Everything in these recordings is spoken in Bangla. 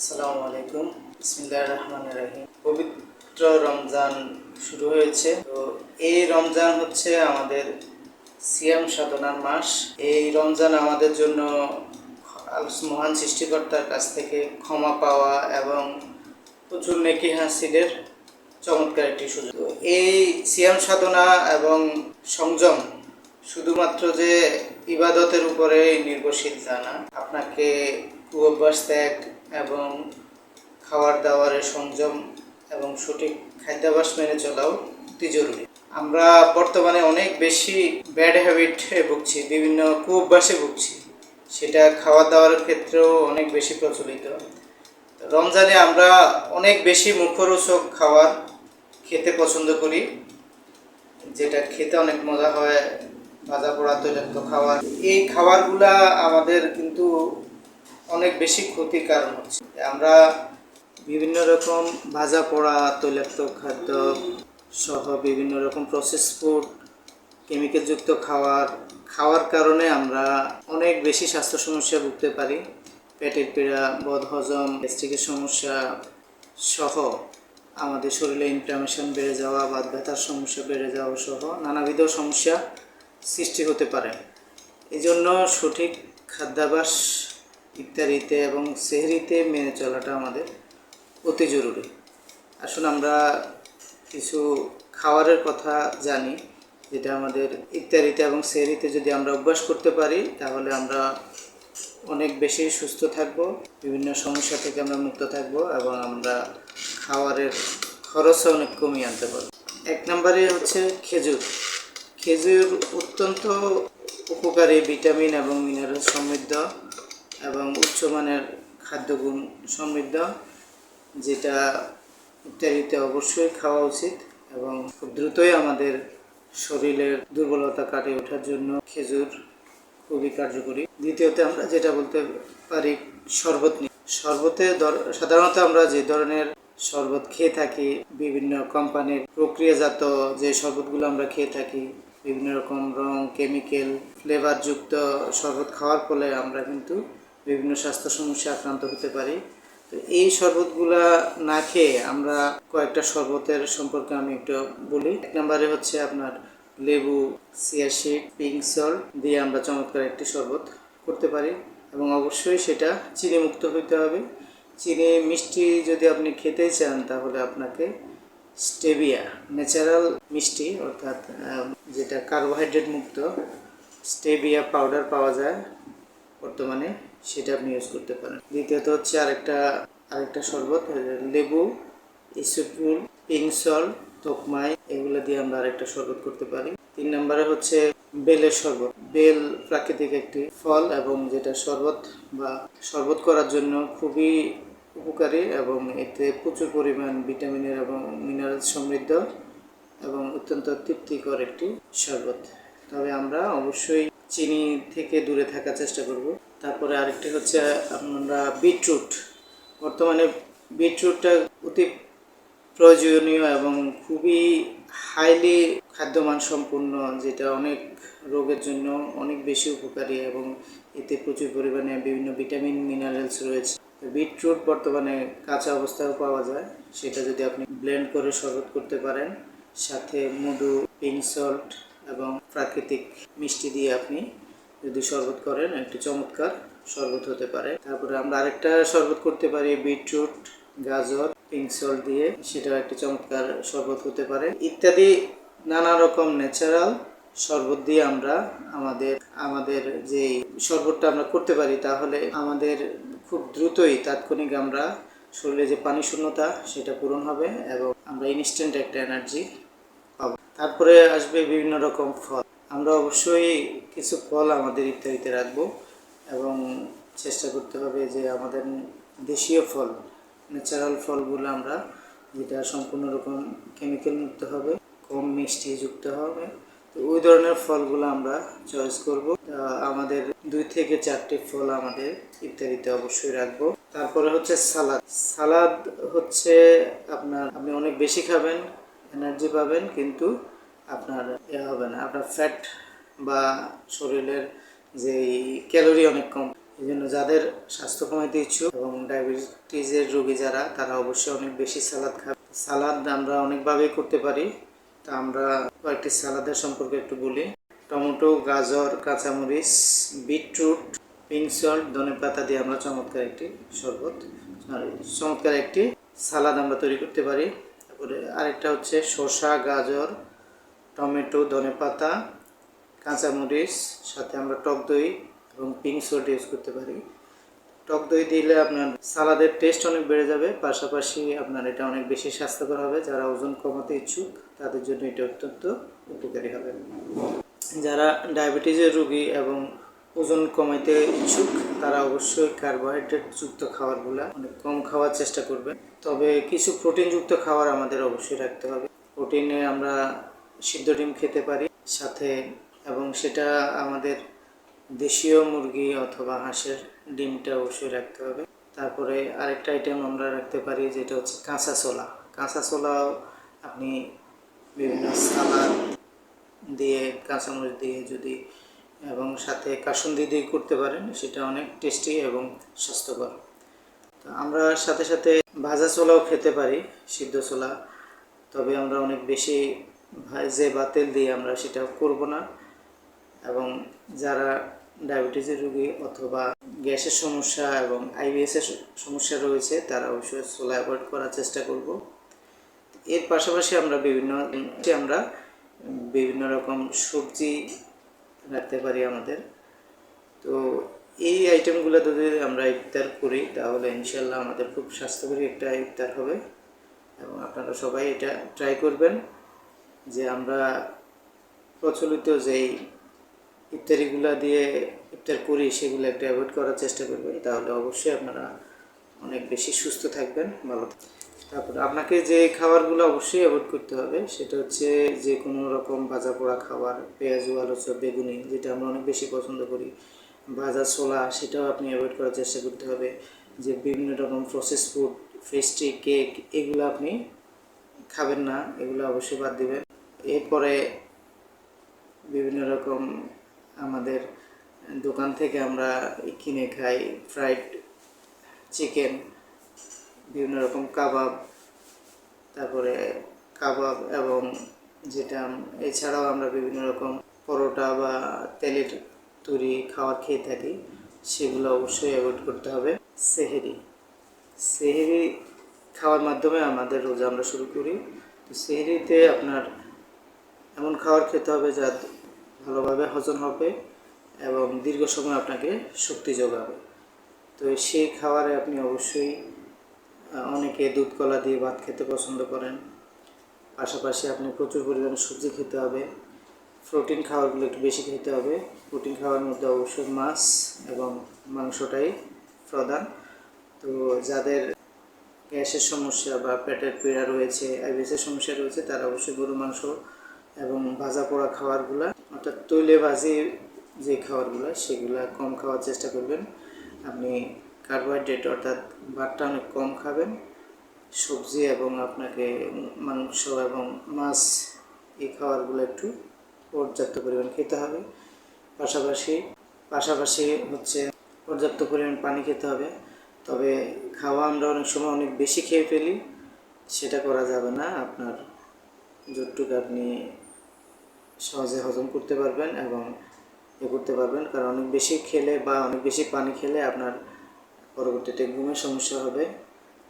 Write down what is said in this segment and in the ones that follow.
আসসালামু আলাইকুম। বিসমিল্লাহির রহমানির রহিম। পবিত্র রমজান শুরু হয়েছে। তো এই রমজান হচ্ছে আমাদের সিয়াম সাধনার মাস। এই রমজান আমাদের জন্য মহান সৃষ্টিকর্তার কাছ থেকে ক্ষমা পাওয়া এবং প্রচুর নেকি হাসিলের চমৎকার একটি সুযোগ। এই সিয়াম সাধনা এবং সংযম শুধুমাত্র যে ইবাদতের উপরে নির্ভরশীল তা না, আপনাকে কুঅভ্যাস ত্যাগ এবং খাবার দাবারের সংযম এবং সঠিক খাদ্যাভ্যাস মেনে চলাও অতি জরুরি। আমরা বর্তমানে অনেক বেশি ব্যাড হ্যাবিটে ভুগছি, বিভিন্ন কুঅভ্যাসে ভুগছি। সেটা খাওয়া দাওয়ার ক্ষেত্রেও অনেক বেশি প্রচলিত। রমজানে আমরা অনেক বেশি মুখরোচক খাবার খেতে পছন্দ করি, যেটা খেতে অনেক মজা হয় ভাজা পোড়া তৈলাক্ত খাবার। এই খাবারগুলা আমাদের কিন্তু অনেক বেশি ক্ষতির কারণ হচ্ছে। আমরা বিভিন্ন রকম ভাজা পোড়া, তৈলাক্ত খাদ্য সহ বিভিন্ন রকম প্রসেস ফুড কেমিক্যালযুক্ত খাবার খাওয়ার কারণে আমরা অনেক বেশি স্বাস্থ্য সমস্যা ভুগতে পারি। পেটের পীড়া, বদহজম গ্যাস্ট্রিকের সমস্যা সহ আমাদের শরীরে ইনফ্লামেশন বেড়ে যাওয়া, বাত ব্যথার সমস্যা বেড়ে যাওয়া সহ নানাবিধ সমস্যা সৃষ্টি হতে পারে। এই জন্য সঠিক খাদ্যাভ্যাস ইত্যাদিতে এবং সেহরিতে মেনে চলাটা আমাদের অতি জরুরি। আসুন আমরা কিছু খাওয়ারের কথা জানি, যেটা আমাদের ইত্যাদিতে এবং সেহরিতে যদি আমরা অভ্যাস করতে পারি, তাহলে আমরা অনেক বেশি সুস্থ থাকব, বিভিন্ন সমস্যা থেকে আমরা মুক্ত থাকব এবং আমরা খাওয়ারের খরচও অনেক কমিয়ে আনতে পারব। এক নম্বরে হচ্ছে খেজুর। খেজুর অত্যন্ত উপকারী ভিটামিন এবং মিনারেল সমৃদ্ধ। এবং উচ্চমানের খাদ্যগুণ সমৃদ্ধ, যেটা ইত্যাদিতে অবশ্যই খাওয়া উচিত এবং খুব দ্রুতই আমাদের শরীরের দুর্বলতা কাটিয়ে ওঠার জন্য খেজুর খুবই কার্যকরী। দ্বিতীয়ত আমরা যেটা বলতে পারি, শরবত নিয়ে। শরবতে সাধারণত আমরা যে ধরনের শরবত খেয়ে থাকি, বিভিন্ন কোম্পানির প্রক্রিয়াজাত যে শরবতগুলো আমরা খেয়ে থাকি, বিভিন্ন রকম রং, কেমিক্যাল, ফ্লেভারযুক্ত শরবত খাওয়ার ফলে আমরা কিন্তু বিভিন্ন স্বাস্থ্য সমস্যা আক্রান্ত হতে পারি। তো এই শরবতগুলা না খেয়ে আমরা কয়েকটা শরবতের সম্পর্কে আমি একটু বলি। এক নম্বরে হচ্ছে আপনার লেবু সিয়াশিড পিঙ্ক সল্ট দিয়ে আমরা চমৎকার একটি শরবত করতে পারি এবং অবশ্যই সেটা চিনি মুক্ত হইতে হবে। চিনি মিষ্টি যদি আপনি খেতে চান তাহলে আপনাকে স্টেভিয়া, ন্যাচারাল মিষ্টি অর্থাৎ যেটা কার্বোহাইড্রেট মুক্ত স্টেভিয়া পাউডার পাওয়া যায়। বর্তমানে সেটা আপনি ইউজ করতে পারেন। দ্বিতীয়ত হচ্ছে আরেকটা আরেকটা শরবত লেবু ইসুপুল পিঙ্ক সল্ট তোকমাই, এগুলো দিয়ে আমরা আরেকটা শরবত করতে পারি। তিন নম্বরে হচ্ছে বেলের শরবত। বেল প্রাকৃতিক একটি ফল এবং যেটা শরবত বা শরবত করার জন্য খুবই উপকারী এবং এতে প্রচুর পরিমাণ ভিটামিনের এবং মিনারেল সমৃদ্ধ এবং অত্যন্ত তৃপ্তিকর একটি শরবত। তবে আমরা অবশ্যই চিনি থেকে দূরে থাকার চেষ্টা করব। তারপরে আরেকটি হচ্ছে আমরা বিটরুট। বর্তমানে বিটরুটটা অতি প্রয়োজনীয় এবং খুবই হাইলি খাদ্যমান সম্পূর্ণ যেটা অনেক রোগের জন্য অনেক বেশি উপকারী এবং এতে প্রচুর পরিমাণে বিভিন্ন ভিটামিন মিনারেলস রয়েছে। বিটরুট বর্তমানে কাঁচা অবস্থায়ও পাওয়া যায়। সেটা যদি আপনি ব্লেন্ড করে শরবত করতে পারেন, সাথে মধু পিঙ্ক সল্ট এবং প্রাকৃতিক মিষ্টি দিয়ে আপনি যদি শরবত করেন, একটি চমৎকার শরবত হতে পারে। তারপরে আমরা আরেকটা শরবত করতে পারি, বিটরুট, গাজর পিঙ্ক সল্ট দিয়ে। সেটাও একটি চমৎকার শরবত হতে পারে। ইত্যাদি নানা রকম ন্যাচারাল শরবত দিয়ে আমরা আমাদের আমাদের যে শরবতটা আমরা করতে পারি, তাহলে আমাদের খুব দ্রুতই তাৎক্ষণিক আমরা শরীরে যে পানি শূন্যতা, সেটা পূরণ হবে এবং আমরা ইনস্ট্যান্ট একটা এনার্জি তারপরে আসবে বিভিন্ন রকম ফল। আমরা অবশ্যই কিছু ফল আমাদের ইত্যাদিতে রাখব এবং চেষ্টা করতে হবে যে আমাদের দেশীয় ফল ন্যাচারাল ফলগুলো আমরা, যেটা সম্পূর্ণ রকম কেমিক্যাল মুক্ত হবে, কম মিষ্টি যুক্ত হবে। তো ওই ধরনের ফলগুলো আমরা চয়েস করব। আমাদের দুই থেকে চারটি ফল আমাদের ইত্যাদিতে অবশ্যই রাখব। তারপরে হচ্ছে সালাদ। সালাদ হচ্ছে আপনার, আপনি অনেক বেশি খাবেন এনার্জি পাবেন, কিন্তু আপনার এ হবে না। আপনার ফ্যাট বা শরীরের যে ক্যালোরি অনেক কম, এই জন্য যাদের স্বাস্থ্য কমাইতে ইচ্ছুক এবং ডায়াবেটিসের রোগী যারা, তারা অবশ্যই অনেক বেশি সালাদ খাবে। সালাদ আমরা অনেকভাবেই করতে পারি। তা আমরা কয়েকটি সালাদের সম্পর্কে একটু বলি। টমেটো, গাজর, কাঁচামরিচ, বিটরুট পিঙ্ক সল্ট, ধনে পাতা দিয়ে আমরা চমৎকার একটি শরবত চমৎকার একটি সালাদ আমরা তৈরি করতে পারি। তারপরে আরেকটা হচ্ছে শসা, গাজর, টমেটো, ধনে পাতা, কাঁচামরিচ, সাথে আমরা টক দই এবং পিঙ্ক সল্ট ইউজ করতে পারি। টক দই দিলে আপনার সালাদের টেস্ট অনেক বেড়ে যাবে, পাশাপাশি আপনার এটা অনেক বেশি স্বাস্থ্যকর হবে। যারা ওজন কমাতে ইচ্ছুক, তাদের জন্য এটা অত্যন্ত উপকারী হবে। যারা ডায়াবেটিসের রোগী এবং ওজন কমাইতে ইচ্ছুক, তারা অবশ্যই কার্বোহাইড্রেট যুক্ত খাবারগুলো অনেক কম খাওয়ার চেষ্টা করবে। তবে কিছু প্রোটিনযুক্ত খাবার আমাদের অবশ্যই রাখতে হবে। প্রোটিনে আমরা সিদ্ধ ডিম খেতে পারি, সাথে এবং সেটা আমাদের দেশীয় মুরগি অথবা হাঁসের ডিমটা অবশ্যই রাখতে হবে। তারপরে আরেকটা আইটেম আমরা রাখতে পারি, যেটা হচ্ছে কাঁচা ছোলা। কাঁচা ছোলাও আপনি বিভিন্ন সালাদ দিয়ে, কাঁচামরিচ দিয়ে যদি এবং সাথে কাসুন্দি দিয়ে করতে পারেন, সেটা অনেক টেস্টি এবং স্বাস্থ্যকর। তো আমরা সাথে সাথে ভাজা ছোলাও খেতে পারি, সিদ্ধ ছোলা। তবে আমরা অনেক বেশি ভাজে বা তেল দিয়ে আমরা সেটা করব না। এবং যারা ডায়াবেটিসের রোগী অথবা গ্যাসের সমস্যা এবং আইবিএসের সমস্যা রয়েছে, তারা অবশ্যই ছোলা অ্যাভয়েড করার চেষ্টা করব। এর পাশাপাশি আমরা বিভিন্ন আমরা বিভিন্ন রকম সবজি রাখতে পারি আমাদের। তো এই আইটেমগুলো যদি আমরা ইফতার করি, তাহলে ইনশাল্লাহ আমাদের খুব স্বাস্থ্যকরী একটা ইফতার হবে। এবং আপনারা সবাই এটা ট্রাই করবেন যে আমরা প্রচলিত যেই ইফতারিগুলো দিয়ে ইফতার করি, সেগুলো একটা অ্যাভয়েড করার চেষ্টা করবেন। তাহলে অবশ্যই আপনারা অনেক বেশি সুস্থ থাকবেন। ভালো থাকবেন। তারপরে আপনাকে যে খাবারগুলো অবশ্যই অ্যাভয়েড করতে হবে, সেটা হচ্ছে যে কোনো রকম ভাজা পোড়া খাবার, পেঁয়াজু আলু চপ বেগুনি, যেটা আমরা অনেক বেশি পছন্দ করি, ভাজা, ছোলা, সেটাও আপনি অ্যাভয়েড করার চেষ্টা করতে হবে। যে বিভিন্ন রকম প্রসেস ফুড পেস্ট্রি কেক এগুলো আপনি খাবেন না, এগুলো অবশ্যই বাদ দেবেন। এরপরে বিভিন্ন রকম আমাদের দোকান থেকে আমরা কিনে খাই ফ্রাইড চিকেন বিভিন্ন রকম কাবাব, তারপরে কাবাব এবং যেটা এছাড়াও আমরা বিভিন্ন রকম পরোটা বা তেলের তৈরি খাবার খেয়ে থাকি, সেগুলো অবশ্যই অ্যাভয়েড করতে হবে। সেহেরি। সেহেরি খাওয়ার মাধ্যমে আমাদের রোজা আমরা শুরু করি। তো সেহেরিতে আপনার এমন খাবার খেতে হবে যা ভালোভাবে হজম হবে এবং দীর্ঘ সময় আপনাকে শক্তি যোগাবে। তো সেই খাবারে আপনি অবশ্যই অনেকে দুধ, কলা দিয়ে ভাত খেতে পছন্দ করেন। পাশাপাশি আপনি প্রচুর পরিমাণে সবজি খেতে হবে। প্রোটিন খাবারগুলো একটু বেশি খেতে হবে। প্রোটিন খাওয়ার মধ্যে অবশ্যই মাছ এবং মাংসটাই প্রধান। তো যাদের গ্যাসের সমস্যা বা পেটের পীড়া রয়েছে আইবিএসের সমস্যা রয়েছে, তারা অবশ্যই গরু মাংস এবং ভাজা পোড়া খাবারগুলো, অর্থাৎ তৈলে ভাজি যে খাবারগুলো, সেগুলা কম খাওয়ার চেষ্টা করবেন। আপনি কার্বোহাইড্রেট অর্থাৎ ভাতটা অনেক কম খাবেন। সবজি এবং আপনাকে মাংস এবং মাছ এই খাবারগুলো একটু পর্যাপ্ত পরিমাণ খেতে হবে। পাশাপাশি পাশাপাশি হচ্ছে পর্যাপ্ত পরিমাণ পানি খেতে হবে। তবে খাওয়া আমরা অনেক সময় অনেক বেশি খেয়ে ফেলি, সেটা করা যাবে না। আপনার যতটুকু আপনি সহজে হজম করতে পারবেন এবং এ করতে পারবেন। কারণ অনেক বেশি খেলে বা অনেক বেশি পানি খেলে আপনার পরবর্তীতে ঘুমের সমস্যা হবে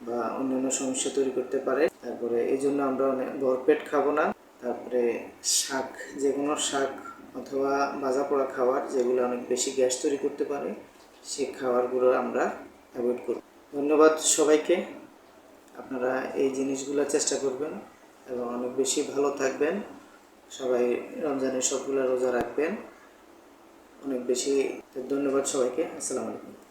বা অন্যান্য সমস্যা তৈরি করতে পারে। তারপরে এই জন্য আমরা অনেক ভরপেট খাব না। তারপরে শাক যে কোনো শাক অথবা ভাজা পোড়া খাবার যেগুলো অনেক বেশি গ্যাস তৈরি করতে পারে সেই খাবারগুলো আমরা অ্যাভয়েড করব। ধন্যবাদ সবাইকে। আপনারা এই জিনিসগুলো চেষ্টা করবেন এবং অনেক বেশি ভালো থাকবেন। সবাই রমজানের সবগুলো রোজা রাখবেন। অনেক বেশি ধন্যবাদ সবাইকে। আসসালামু আলাইকুম।